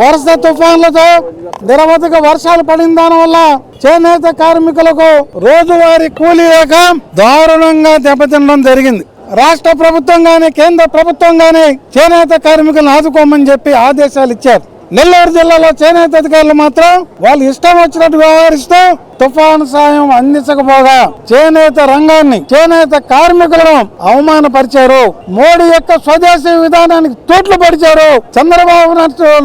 వరుస తుఫాన్లతో నిరవధిక వర్షాలు పడిన దాని వల్ల చేనేత కార్మికులకు రోజువారి కూలీ లేక దారుణంగా దెబ్బతినడం జరిగింది. రాష్ట్ర ప్రభుత్వం గాని కేంద్ర ప్రభుత్వం గాని చేనేత కార్మికులను ఆదుకోమని చెప్పి ఆదేశాలు ఇచ్చారు. నెల్లూరు జిల్లాలో చేనేత అధికారులు మాత్రం వాళ్ళు ఇష్టం వచ్చినట్టు వ్యవహరిస్తూ తుఫాను సాయం అందించకపోగా చేనేత రంగాన్ని చేనేత కార్మికులను అవమానపరిచారు. మోడీ యొక్క స్వదేశీ విధానానికి తోట్లు పడిచారు. చంద్రబాబు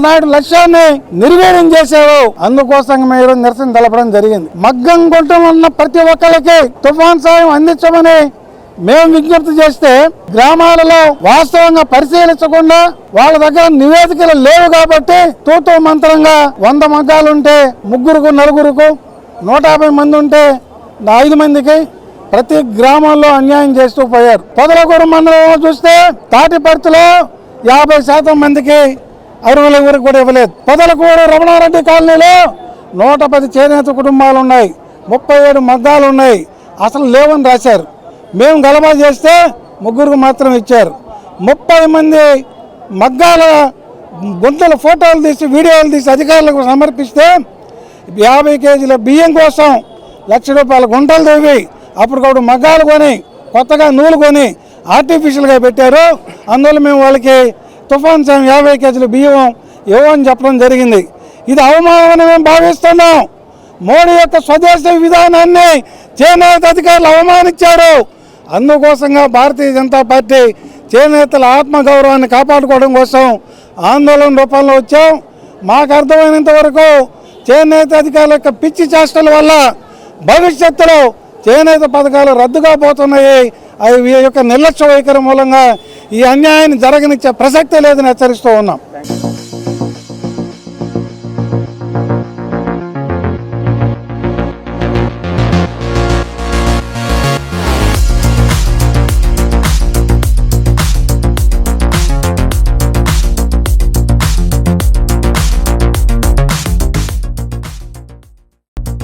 నాయుడు లక్ష్యాన్ని నిర్వీర్యం చేశారు. అందుకోసం మీరు నిరసన తెలపడం జరిగింది. మగ్గం కొంటున్న ప్రతి ఒక్కరికి తుఫాన్ సాయం అందించమని మేము విజ్ఞప్తి చేస్తే గ్రామాలలో వాస్తవంగా పరిశీలించకుండా వాళ్ళ దగ్గర నివేదికలు లేవు కాబట్టి తూతూ మంత్రంగా వంద మగ్గాలుంటే ముగ్గురుకు నలుగురుకు నూట యాభై మంది ఉంటే ఐదు మందికి ప్రతి గ్రామంలో అన్యాయం చేస్తూ పోయారు. పొదలగూరు మండలంలో చూస్తే తాటిపర్తిలో యాభై శాతం మందికి అరువుల ఊరికి కూడా ఇవ్వలేదు. పొదలకూరు రమణారెడ్డి కాలనీలో నూట పది చేనేత కుటుంబాలు ఉన్నాయి ముప్పై ఏడు మగ్గాలు ఉన్నాయి అసలు లేవని రాశారు. మేము గలబా చేస్తే ముగ్గురికి మాత్రం ఇచ్చారు. ముప్పై మంది మగ్గాల గుంతల ఫోటోలు తీసి వీడియోలు తీసి అధికారులకు సమర్పిస్తే యాభై కేజీల బియ్యం కోసం లక్ష రూపాయల గుంటలు తవ్వి అప్పటికప్పుడు మగ్గాలు కొని కొత్తగా నూలు కొని ఆర్టిఫిషియల్గా పెట్టారు. అందువల్ల మేము వాళ్ళకి తుఫాన్ సాయం యాభై కేజీల బియ్యం ఇవ్వని చెప్పడం జరిగింది. ఇది అవమానమని మేము భావిస్తున్నాం. మోడీ యొక్క స్వదేశీ విధానాన్ని చేనేత అధికారులు అవమానించారు. అందుకోసంగా భారతీయ జనతా పార్టీ చేనేతల ఆత్మగౌరవాన్ని కాపాడుకోవడం కోసం ఆందోళన రూపంలో వచ్చాం. మాకు అర్థమైనంత వరకు చేనేత అధికారుల యొక్క పిచ్చి చేష్టల వల్ల భవిష్యత్తులో చేనేత పథకాలు రద్దుగా పోతున్నాయి. అవి ఈ యొక్క నిర్లక్ష్య వైఖరి మూలంగా ఈ అన్యాయాన్ని జరగనిచ్చే ప్రసక్తే లేదని హెచ్చరిస్తూ ఉన్నాం.